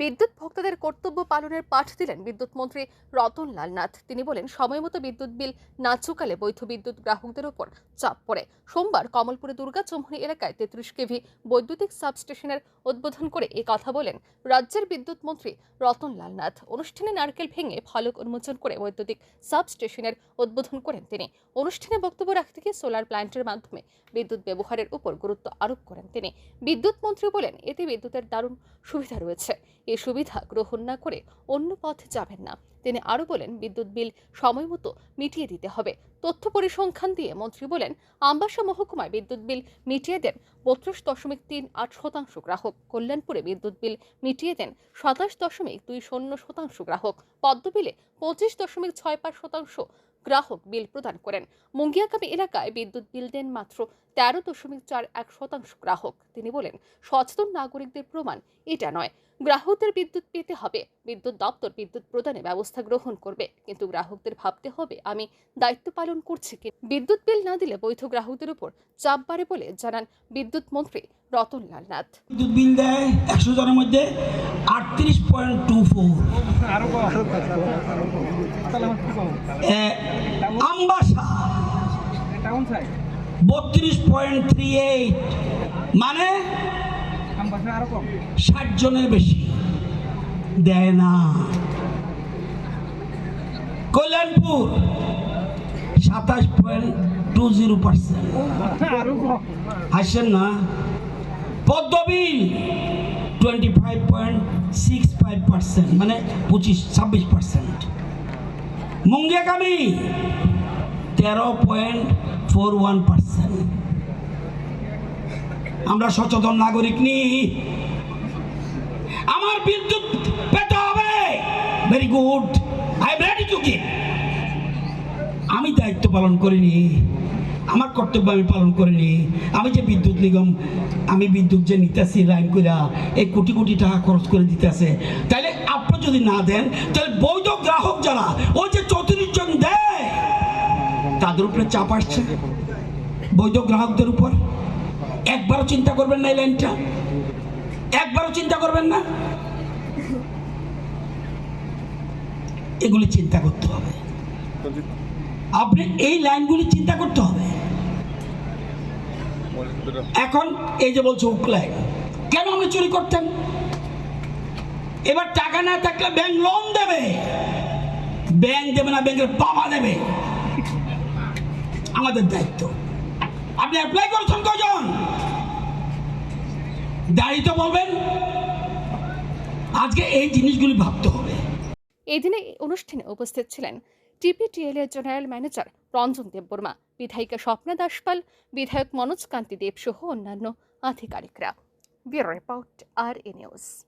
বিদ্যুৎ ভোক্তাদের কর্তব্য পালনের পাঠ দিলেন বিদ্যুৎ মন্ত্রী রতনলাল নাথ। তিনি বলেন সময়মতো বিদ্যুৎ বিল না চুকালে বৈধ বিদ্যুৎ গ্রাহকদের উপর চাপ পড়ে। সোমবার কমলপুরে দুর্গা চৌমুহনী এলাকায় তেত্রিশ কেভি বৈদ্যুতিক সাবস্টেশনের উদ্বোধন করে এ কথা বলেন রাজ্যের বিদ্যুৎ মন্ত্রী রতনলাল নাথ। অনুষ্ঠানে নারকেল ভেঙে ফলক উন্মোচন করে বৈদ্যুতিক সাবস্টেশনের উদ্বোধন করেন তিনি। অনুষ্ঠানে বক্তব্য রাখতে গিয়ে সোলার প্ল্যান্টের মাধ্যমে বিদ্যুৎ ব্যবহারের উপর গুরুত্ব আরোপ করেন তিনি। বিদ্যুৎ মন্ত্রী বলেন, এতে বিদ্যুতের দারুণ সুবিধা রয়েছে। এই সুবিধা গ্রহণ না করে অন্য পথে যাবেন না। তিনি আরও বলেন, বিদ্যুৎ বিল সময় মতো মিটিয়ে দিতে হবে। তথ্য পরিসংখ্যান দিয়ে মন্ত্রী বলেন, আম্বাসা মহকুমায় বিদ্যুৎ বিল মিটিয়ে দেন বত্রিশ দশমিক তিন আট শতাংশ গ্রাহক। কল্যাণপুরে বিদ্যুৎ বিল মিটিয়ে দেন সাতাশ দশমিক দুই শূন্য শতাংশ গ্রাহক। পদ্মবিলে পঁচিশ দশমিক ছয় পাঁচ শতাংশ গ্রাহক বিল প্রদান করেন। মুঙ্গিয়াকামী এলাকায় বিদ্যুৎ বিল দেন মাত্র তেরো দশমিক চার এক শতাংশ গ্রাহক। তিনি বলেন, সচেতন নাগরিকদের প্রমাণ এটা নয়। গ্রাহকদের বিদ্যুৎ পেতে হবে। বিদ্যুৎ দপ্তর বিদ্যুৎ প্রদানে ব্যবস্থা গ্রহণ করবে। কিন্তু গ্রাহকদের ভাবতে হবে, আমি দায়িত্ব পালন করছি কি? বিদ্যুৎ বিল না দিলে বৈধ গ্রাহকদের উপর চাপ বাড়ে বলে জানান বিদ্যুৎ মন্ত্রী রতনলাল নাথ। বিদ্যুৎ বিল দেয় একশো জনের মধ্যে আটত্রিশ পয়েন্ট টু ফোর। আমবাসা। বত্রিশ পয়েন্ট থ্রি এইট। মানে ষাট জনের বেশি। দেয় না। কল্যাণপুর, সাতাশ পয়েন্ট টু জিরো পার্সেন্ট। আসেন না। Padmabil twenty five point six five percent মানে পঁচিশ, ছাব্বিশ পার্সেন্ট মুঙ্গিয়াকামি তেরো পয়েন্ট ফোর ওয়ান পার্সেন্ট আমরা সচেতন নাগরিক নি। আমার বিদ্যুৎ পেতে হবে। Very good I am ready to আমি দায়িত্ব পালন করিনি। আমার কর্তব্য আমি পালন করিনি। আমি যে বিদ্যুৎ নিগম, আমি বিদ্যুৎ যে নিতেছি লাইন কইরা এই কোটি কোটি টাকা খরচ করে দিতেছে। তাহলে আপনি যদি না দেন তাহলে বৈধ গ্রাহক যারা ওই যে চৌত্রিশ জন দেয়, তাদের উপরে চাপ আসছে। বৈধ গ্রাহকদের উপর। একবারও চিন্তা করবেন না এই লাইনটা একবারও চিন্তা করবেন না। এগুলি চিন্তা করতে হবে। আপনি এই লাইনগুলি চিন্তা করতে হবে। এখন এই যে বলছে উক লাইন কেন আপনি চুরি করতেন? এবার টাকা না থাকলে ব্যাংক লোন দেবে। ব্যাংক দেবে না ব্যাংকের বাবা দেবে। আমাদের দায়িত্ব। আপনি অ্যাপ্লাই করছেন কজন? দাঁড়িয়ে তো বলবেন। আজকে এই জিনিসগুলি ভাবতে হবে। এই অনুষ্ঠানে উপস্থিত ছিলেন টিপিটিএল এর জেনারেল ম্যানেজার রঞ্জন দেববর্মা, বিধায়িকা স্বপ্না দাসপাল, বিধায়ক মনোজ কান্তি দেব সহ অন্যান্য আধিকারিকরা। Bureau report, R A news.